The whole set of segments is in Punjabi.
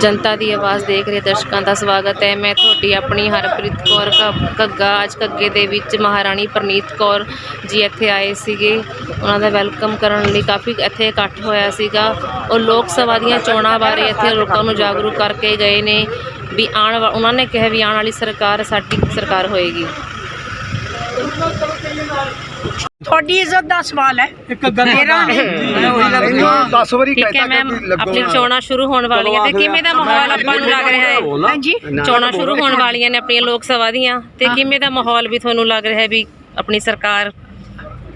ਜਨਤਾ ਦੀ ਆਵਾਜ਼ ਦੇਖ ਰਹੇ ਦਰਸ਼ਕਾਂ ਦਾ ਸਵਾਗਤ ਹੈ। ਮੈਂ ਤੁਹਾਡੀ ਆਪਣੀ ਹਰਪ੍ਰੀਤ ਕੌਰ ਘ- ਘੱਗਾ। ਅੱਜ ਘੱਗੇ ਦੇ ਵਿੱਚ ਮਹਾਰਾਣੀ ਪ੍ਰਨੀਤ ਕੌਰ ਜੀ ਇੱਥੇ ਆਏ ਸੀਗੇ। ਉਹਨਾਂ ਦਾ ਵੈਲਕਮ ਕਰਨ ਲਈ ਕਾਫੀ ਇੱਥੇ ਇਕੱਠ ਹੋਇਆ ਸੀਗਾ। ਉਹ ਲੋਕ ਸਭਾ ਦੀਆਂ ਚੋਣਾਂ ਬਾਰੇ ਇੱਥੇ ਲੋਕਾਂ ਨੂੰ ਜਾਗਰੂਕ ਕਰਕੇ ਗਏ ਨੇ ਵੀ ਆਉਣ ਉਹਨਾਂ ਨੇ ਕਿਹਾ ਵੀ ਆਉਣ ਵਾਲੀ ਸਰਕਾਰ ਸਾਡੀ ਸਰਕਾਰ ਹੋਏਗੀ। ਤੁਹਾਡੀ ਇੱਜ਼ਤ ਦਾ ਸਵਾਲ ਹੈ। ਇੱਕ ਗੱਲ ਮੇਰਾ ਇਹਨੂੰ 10 ਵਾਰੀ ਠੀਕ ਹੈ ਕਹਿਤਾ ਮੈਮ ਕਿ ਲੱਗੋ ਆਪਣੀ ਚੋਣਾਂ ਸ਼ੁਰੂ ਹੋਣ ਵਾਲੀਆਂ ਤੇ ਕਿਵੇਂ ਦਾ ਮਾਹੌਲ ਆਪਾਂ ਨੂੰ ਲੱਗ ਰਿਹਾ ਹੈ? ਹਾਂਜੀ। ਚੋਣਾਂ ਸ਼ੁਰੂ ਹੋਣ ਵਾਲੀਆਂ ਨੇ ਆਪਣੀਆਂ ਲੋਕ ਸਭਾ ਦੀਆਂ। ਤੇ ਕਿਵੇਂ ਦਾ ਮਾਹੌਲ ਵੀ ਤੁਹਾਨੂੰ ਲੱਗ ਰਿਹਾ ਹੈ ਵੀ ਆਪਣੀ ਸਰਕਾਰ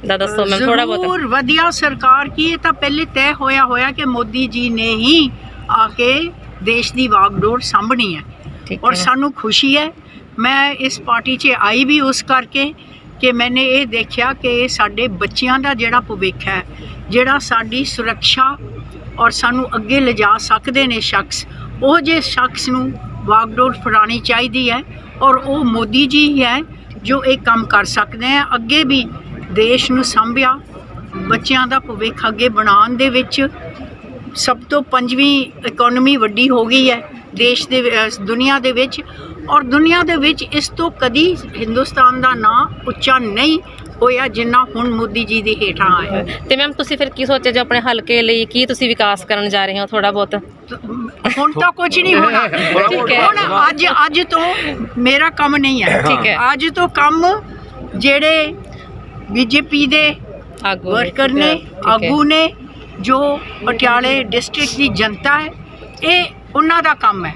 ਦਾ ਦੱਸੋ ਮੈਂ ਥੋੜਾ ਬਹੁਤ। ਜ਼ਰੂਰ ਵਧੀਆ ਸਰਕਾਰ ਕੀ ਇਹ ਤਾਂ ਪਹਿਲੇ ਤੈਅ ਹੋਇਆ ਹੋਇਆ ਕਿ ਮੋਦੀ ਜੀ ਨੇ ਹੀ ਆ ਕੇ ਦੇਸ਼ ਦੀ ਵਾਗਡੋਰ ਸਾਂਭਣੀ ਹੈ। ਠੀਕ ਔਰ ਸਾਨੂੰ ਖੁਸ਼ੀ ਹੈ। ਮੈਂ ਇਸ ਪਾਰਟੀ 'ਚ ਆਈ ਵੀ ਉਸ ਕਰਕੇ। ਕਿ ਮੈਨੇ ਇਹ ਦੇਖਿਆ ਕਿ ਸਾਡੇ ਬੱਚਿਆਂ ਦਾ ਜਿਹੜਾ ਭਵਿੱਖ ਹੈ, ਜਿਹੜਾ ਸਾਡੀ ਸੁਰੱਖਿਆ ਔਰ ਸਾਨੂੰ ਅੱਗੇ ਲਿਜਾ ਸਕਦੇ ਨੇ ਸ਼ਖਸ, ਉਹ ਜੇ ਸ਼ਖਸ ਨੂੰ ਵਾਗਡੋਰ ਫੜਾਣੀ ਚਾਹੀਦੀ ਹੈ ਔਰ ਉਹ ਮੋਦੀ ਜੀ ਹੀ ਹੈ ਜੋ ਇਹ ਕੰਮ ਕਰ ਸਕਦੇ ਹੈ, ਅੱਗੇ ਵੀ ਦੇਸ਼ ਨੂੰ ਸੰਭਿਆ, ਬੱਚਿਆਂ ਦਾ ਭਵਿੱਖ ਅੱਗੇ ਬਣਾਉਣ ਦੇ ਵਿੱਚ ਸਭ ਤੋਂ ਪੰਜਵੀਂ ਇਕਨੋਮੀ ਵੱਡੀ ਹੋ ਗਈ ਹੈ, ਦੇਸ਼ ਦੇ ਦੁਨੀਆ ਦੇ ਵਿੱਚ ਔਰ ਦੁਨੀਆ ਦੇ ਵਿੱਚ ਇਸ ਤੋਂ ਕਦੀ ਹਿੰਦੁਸਤਾਨ ਦਾ ਨਾਂ ਉੱਚਾ ਨਹੀਂ ਹੋਇਆ ਜਿੰਨਾ ਹੁਣ ਮੋਦੀ ਜੀ ਦੇ ਹੇਠਾਂ ਆਇਆ ਤੇ ਮੈਮ ਤੁਸੀਂ ਫਿਰ ਕੀ ਸੋਚਿਆ ਜੋ ਆਪਣੇ ਹਲਕੇ ਲਈ ਕੀ ਤੁਸੀਂ ਵਿਕਾਸ ਕਰਨ ਜਾ ਰਹੇ ਹੋ ਥੋੜਾ ਬਹੁਤ ਹੁਣ ਤਾਂ ਕੁਝ ਨਹੀਂ ਹੋਣਾ ਠੀਕ ਹੈ। ਹੁਣ ਅੱਜ ਅੱਜ ਤੋਂ ਮੇਰਾ ਕੰਮ ਨਹੀਂ ਹੈ ਠੀਕ ਹੈ। ਅੱਜ ਤੋਂ ਕੰਮ ਜਿਹੜੇ ਬੀਜੇਪੀ ਦੇ ਆਗੂ ਵਰਕਰ ਨੇ। ਆਗੂ ਨੇ ਜੋ ਪਟਿਆਲੇ ਡਿਸਟ੍ਰਿਕਟ ਦੀ ਜਨਤਾ ਹੈ ਇਹ ਉਹਨਾਂ ਦਾ ਕੰਮ ਹੈ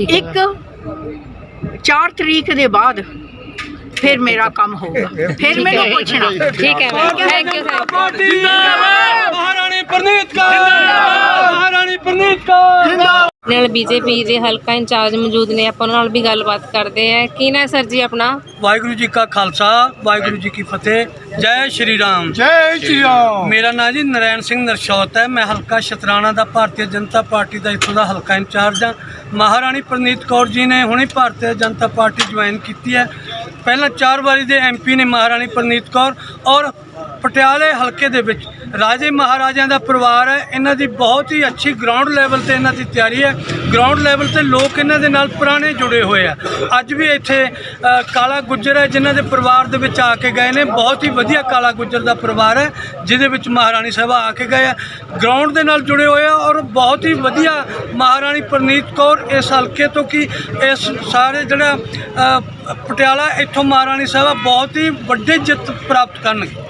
ਇੱਕ 4 ਤਰੀਕ ਦੇ ਬਾਅਦ ਫਿਰ ਮੇਰਾ ਕੰਮ ਹੋਊਗਾ। ਫਿਰ ਮੈਨੂੰ ਪੁੱਛਣਾ। ਠੀਕ ਹੈ। ਥੈਂਕ ਯੂ ਥੈਂਕ ਮਹਾਰਾਣੀ ਪ੍ਰਨੀਤ ਕੌਰ। ਮਹਾਰਾਣੀ ਪ੍ਰਨੀਤ ਕੌਰ। ਨਾਲ ਬੀਜੇਪੀ ਦੇ ਹਲਕਾ ਇੰਚਾਰਜ ਮੌਜੂਦ ਨੇ ਆਪਾਂ ਉਹਨਾਂ ਨਾਲ ਵੀ ਗੱਲਬਾਤ ਕਰਦੇ ਆ ਕੀ ਨਾ ਸਰ ਜੀ ਆਪਣਾ? ਵਾਹਿਗੁਰੂ ਜੀ ਕਾ ਖਾਲਸਾ ਵਾਹਿਗੁਰੂ ਜੀ ਕੀ ਫਤਿਹ। ਜੈ ਸ਼੍ਰੀ ਰਾਮ। ਜੈ ਸ਼੍ਰੀ ਰਾਮ। ਮੇਰਾ ਨਾਮ ਜੀ ਨਰੈਣ ਸਿੰਘ ਨਰਸ਼ੌਤ ਹੈ। ਮੈਂ ਹਲਕਾ ਸ਼ਤਰਾਣਾ ਦਾ ਭਾਰਤੀ ਜਨਤਾ ਪਾਰਟੀ ਦਾ ਇੱਥੋਂ ਦਾ ਹਲਕਾ ਇੰਚਾਰਜ ਹਾਂ। ਮਹਾਰਾਣੀ ਪ੍ਰਨੀਤ ਕੌਰ ਜੀ ਨੇ ਹੁਣੇ ਭਾਰਤੀ ਜਨਤਾ ਪਾਰਟੀ ਜੁਆਇਨ ਕੀਤੀ ਹੈ। ਪਹਿਲਾਂ ਚਾਰ ਵਾਰੀ ਦੇ ਐਮਪੀ ਨੇ ਮਹਾਰਾਣੀ ਪ੍ਰਨੀਤ ਕੌਰ ਔਰ ਪਟਿਆਲੇ ਹਲਕੇ ਦੇ ਵਿੱਚ। ਰਾਜੇ ਮਹਾਰਾਜਿਆਂ ਦਾ ਪਰਿਵਾਰ ਹੈ। ਇਹਨਾਂ ਦੀ ਬਹੁਤ ਹੀ ਅੱਛੀ ਗਰਾਊਂਡ ਲੈਵਲ ਤੇ ਇਹਨਾਂ ਦੀ ਤਿਆਰੀ ਹੈ। ਗਰਾਊਂਡ ਲੈਵਲ ਤੇ ਲੋਕ ਇਹਨਾਂ ਦੇ ਨਾਲ ਪੁਰਾਣੇ ਜੁੜੇ ਹੋਏ ਆ। ਅੱਜ ਵੀ ਇੱਥੇ ਕਾਲਾ ਗੁੱਜਰ ਹੈ, ਜਿਨ੍ਹਾਂ ਦੇ ਪਰਿਵਾਰ ਦੇ ਵਿੱਚ ਆ ਕੇ ਗਏ ਨੇ। ਬਹੁਤ ਹੀ ਵਧੀਆ ਕਾਲਾ ਗੁੱਜਰ ਦਾ ਪਰਿਵਾਰ ਹੈ, ਜਿਹਦੇ ਵਿੱਚ ਮਹਾਰਾਣੀ ਸਾਹਿਬਾ ਆ ਕੇ ਗਏ ਆ। ਗਰਾਊਂਡ ਦੇ ਨਾਲ ਜੁੜੇ ਹੋਏ ਆ ਔਰ ਬਹੁਤ ਹੀ ਵਧੀਆ ਮਹਾਰਾਣੀ ਪ੍ਰਨੀਤ ਕੌਰ ਇਸ ਹਲਕੇ ਤੋਂ ਕਿ ਇਸ ਸਾਰੇ ਜਿਹੜਾ ਪਟਿਆਲਾ ਇੱਥੋਂ ਮਹਾਰਾਣੀ ਸਾਹਿਬਾ ਬਹੁਤ ਹੀ ਵੱਡੇ ਜਿੱਤ ਪ੍ਰਾਪਤ ਕਰਨਗੇ।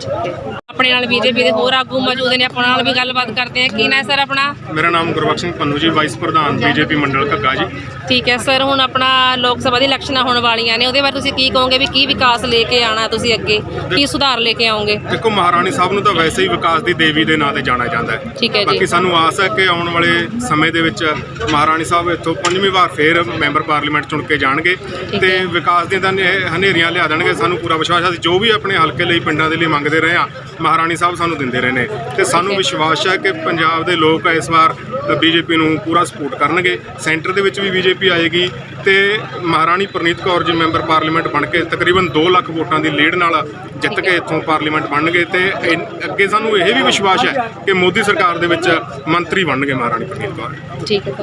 to ਆਪਣੇ ਨਾਲ ਬੀਜੇਪੀ ਦੇ ਹੋਰ ਆਗੂ ਮੌਜੂਦ ਨੇ ਆਪਾਂ ਨਾਲ ਵੀ ਗੱਲਬਾਤ ਕਰਦੇ ਆ ਕੀ ਨਾ ਸਰ ਆਪਣਾ? ਮੇਰਾ ਨਾਮ ਗੁਰਬਖਸ਼ ਸਿੰਘ ਪੰਨੂ ਜੀ ਵਾਈਸ ਪ੍ਰਧਾਨ ਬੀਜੇਪੀ ਮੰਡਲ ਘੱਗਾ ਜੀ। ਠੀਕ ਹੈ ਸਰ ਹੁਣ ਆਪਣਾ ਲੋਕ ਸਭਾ ਦੀ ਇਲੈਕਸ਼ਨਾਂ ਹੋਣ ਵਾਲੀਆਂ ਨੇ ਉਹਦੇ ਬਾਰੇ ਤੁਸੀਂ ਕੀ ਕਹੋਗੇ ਵੀ ਕੀ ਵਿਕਾਸ ਲੈ ਕੇ ਆਣਾ ਤੁਸੀਂ ਅੱਗੇ? ਕੀ ਸੁਧਾਰ ਲੈ ਕੇ ਆਓਗੇ? ਦੇਖੋ ਮਹਾਰਾਣੀ ਸਾਹਿਬ ਨੂੰ ਤਾਂ ਵੈਸੇ ਹੀ ਵਿਕਾਸ ਦੀ ਦੇਵੀ ਦੇ ਨਾਂ ਤੇ ਜਾਣਿਆ ਜਾਂਦਾ ਹੈ। ਠੀਕ ਹੈ ਜੀ। ਬਾਕੀ ਸਾਨੂੰ ਆਸ ਹੈ ਕਿ ਆਉਣ ਵਾਲੇ ਸਮੇਂ ਦੇ ਵਿੱਚ ਮਹਾਰਾਣੀ ਸਾਹਿਬ ਇੱਥੋਂ ਪੰਜਵੀਂ ਵਾਰ ਫੇਰ ਮੈਂਬਰ ਪਾਰਲੀਮੈਂਟ ਚੁਣ ਕੇ ਜਾਣਗੇ ਤੇ। ਵਿਕਾਸ ਦੀਆਂ ਹਨੇਰੀਆਂ ਲਿਆ ਦੇਣਗੇ। ਸਾਨੂੰ ਪੂਰਾ ਵਿਸ਼ਵਾਸ ਹੈ ਜੋ ਵੀ ਆਪਣੇ ਹਲਕੇ ਲਈ ਪਿੰਡਾਂ ਦੇ ਲਈ ਮੰਗਦੇ ਰਹੇ ਆ ਮਹਾਰਾਣੀ ਸਾਹਿਬ ਸਾਨੂੰ ਦਿੰਦੇ ਰਹੇ ਨੇ ਤੇ ਸਾਨੂੰ ਵਿਸ਼ਵਾਸ ਹੈ ਕਿ ਪੰਜਾਬ ਦੇ ਲੋਕ ਇਸ ਵਾਰ ਬੀਜੇਪੀ ਨੂੰ ਪੂਰਾ ਸਪੋਰਟ ਕਰਨਗੇ। ਸੈਂਟਰ ਦੇ ਵਿੱਚ ਵੀ ਬੀਜੇਪੀ ਆਏਗੀ ਤੇ ਮਹਾਰਾਣੀ ਪ੍ਰਨੀਤ ਕੌਰ ਜੀ ਮੈਂਬਰ ਪਾਰਲੀਮੈਂਟ ਬਣ ਕੇ ਤਕਰੀਬਨ 2 ਲੱਖ ਵੋਟਾਂ ਦੀ ਲੀਡ ਨਾਲ ਜਿੱਤ ਕੇ ਇੱਥੋਂ ਪਾਰਲੀਮੈਂਟ ਬਣਨਗੇ ਤੇ ਇਨ- ਅੱਗੇ ਸਾਨੂੰ ਇਹ ਵੀ ਵਿਸ਼ਵਾਸ ਹੈ ਕਿ ਮੋਦੀ ਸਰਕਾਰ ਦੇ ਵਿੱਚ ਮੰਤਰੀ ਬਣਨਗੇ ਮਹਾਰਾਣੀ ਪ੍ਰਨੀਤ ਕੌਰ। ਠੀਕ ਹੈ